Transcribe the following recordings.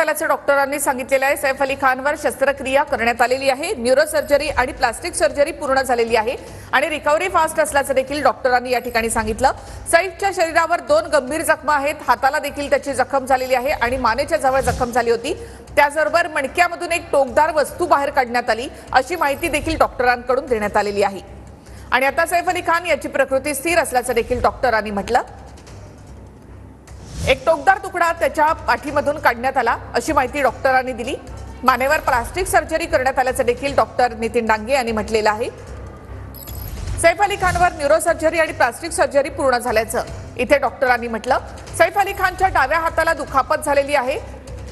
आल्याचं डॉक्टरांनी सांगितलेलं आहे सैफ अली खानवर शस्त्रक्रिया करण्यात आलेली आहे. न्यूरो सर्जरी आणि प्लास्टिक सर्जरी पूर्ण झालेली आहे आणि रिकव्हरी फास्ट असल्याचं देखील डॉक्टरांनी या ठिकाणी सांगितलं. सैफच्या शरीरावर दोन गंभीर जखमा आहेत. हाताला देखील त्याची जखम झालेली आहे आणि मानेच्या जवळ जखम झाली होती. त्याचबरोबर मणक्यामधून एक टोकदार वस्तू बाहेर काढण्यात आली अशी माहिती देखील डॉक्टरांकडून देण्यात आलेली आहे. आणि आता सैफ अली खान याची प्रकृती स्थिर असल्याचं देखील डॉक्टरांनी म्हटलं. एक टोकदार तुकडा त्याच्या पाठीमधून काढण्यात आला अशी माहिती डॉक्टरांनी दिली. मानेवर प्लास्टिक सर्जरी करण्यात आल्याचं देखील डॉक्टर नितीन डांगे यांनी म्हटलेलं आहे. सैफ अली खानवर न्यूरो सर्जरी आणि प्लास्टिक सर्जरी पूर्ण झाल्याचं इथे डॉक्टरांनी म्हटलं. सैफ अली खानच्या डाव्या हाताला दुखापत झालेली आहे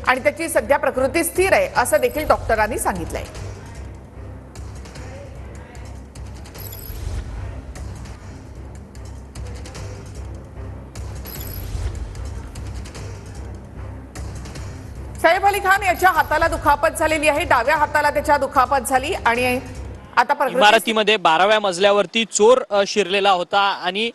आणि त्याची सध्या प्रकृती स्थिर आहे असं देखील डॉक्टरांनी सांगितलंय. सैफ अली खान याच्या हाताला दुखापत झालेली आहे. डाव्या हाताला त्याच्या दुखापत झाली आणि आता इमारतीमध्ये बाराव्या मजल्यावरती चोर शिरलेला होता आणि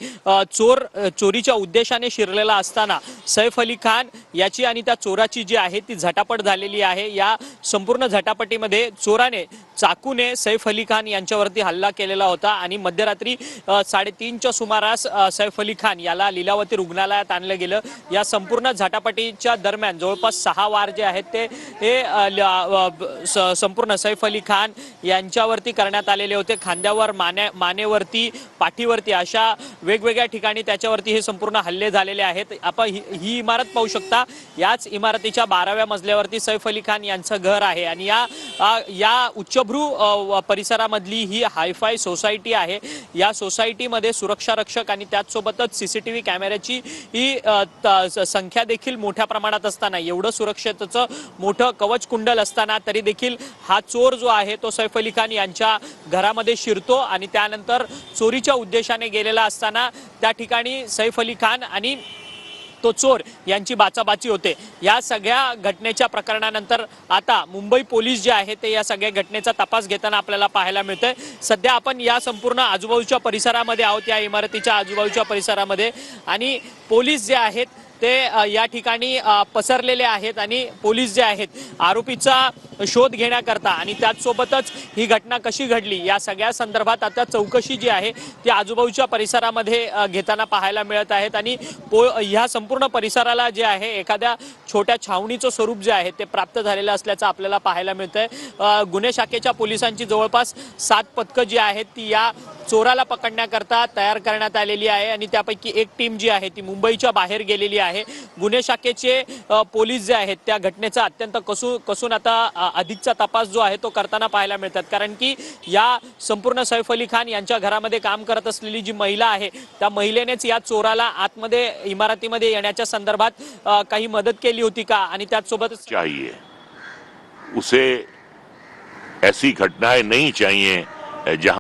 चोर चोरीच्या उद्देशाने शिरलेला असताना सैफ अली खान याची आणि त्या चोराची जी आहे ती झटापट झालेली आहे. या संपूर्ण झटापटीमध्ये चोराने चाकूने सैफ अली खान यांच्यावरती हल्ला केलेला होता आणि मध्यरात्री साडेतीनच्या सुमारास सैफ अली खान याला लिलावती रुग्णालयात आणलं गेलं. या संपूर्ण झटापटीच्या दरम्यान जवळपास सहा वार जे आहेत ते हे संपूर्ण सैफ अली खान यांच्यावरती करण्यात आलेले होते. खांद्यावर माने मानेवरती पाठीवरती अशा वेगवेगळ्या ठिकाणी त्याच्यावरती हे संपूर्ण हल्ले झालेले आहेत. आपण ही ही इमारत पाहू शकता. याच इमारतीच्या बाराव्या मजल्यावरती सैफ अली खान यांचं घर आहे. आणि या या उच्चभ्रू व- परिसरामधली ही हायफाय सोसायटी आहे. या सोसायटीमध्ये सुरक्षा रक्षक आणि त्याचसोबतच सी कॅमेऱ्याची ही व्ही त- ही संख्या देखील मोठ्या प्रमाणात असताना एवढं सुरक्षेचं मोठं कवच कुंडल असताना तरी देखील हा चोर जो आहे तो सैफ अली खान यांच्या घरामध्ये शिरतो आणि त्यानंतर चोरीच्या उद्देशाने गेलेला असताना त्या ठिकाणी सैफ अली खान आणि तो चोर यांची बाचाबाची होते. या सगळ्या घटनेच्या प्रकरणानंतर आता मुंबई पोलीस जे आहे ते या सगळ्या घटनेचा तपास घेताना आपल्याला पाहायला मिळतंय. सध्या आपण या संपूर्ण आजूबाजूच्या परिसरामध्ये आहोत या इमारतीच्या आजूबाजूच्या परिसरामध्ये. आणि पोलीस जे आहेत ते या ठिकाणी पसरलेले आहेत आणि पोलीस जे आहेत आरोपीचा शोध घेण्याकरता आणि त्याचसोबतच ही घटना कशी घडली या सगळ्या संदर्भात आता चौकशी जी आहे ती आजूबाजूच्या परिसरामध्ये घेताना पाहायला मिळत आहेत आणि पो ह्या संपूर्ण परिसराला जे आहे एखाद्या छोट्या छावणीचं स्वरूप जे आहे ते प्राप्त झालेलं असल्याचं आपल्याला पाहायला मिळतंय. गुन्हे शाखेच्या पोलिसांची जवळपास सात पथकं जी आहेत ती या चोराला पकडण्याकरता तयार करण्यात आलेली आहे आणि त्यापैकी एक टीम जी आहे ती मुंबईच्या बाहेर गेलेली आहे. गुन्हे शाखेचे पोलीस जे आहेत त्या घटनेचा अत्यंत कसून कसून आता अधिकचा तपास जो आहे तो करताना पाहायला मिळतात. कारण की या संपूर्ण सैफ अली खान यांच्या घरामध्ये काम करत असलेली जी महिला आहे त्या महिलेनेच या चोराला आतमध्ये इमारतीमध्ये येण्याच्या संदर्भात काही मदत केली होती का? आणि त्याचसोबत चाहिए। उसे ऐसी घटनाएं नहीं चाहिए जहां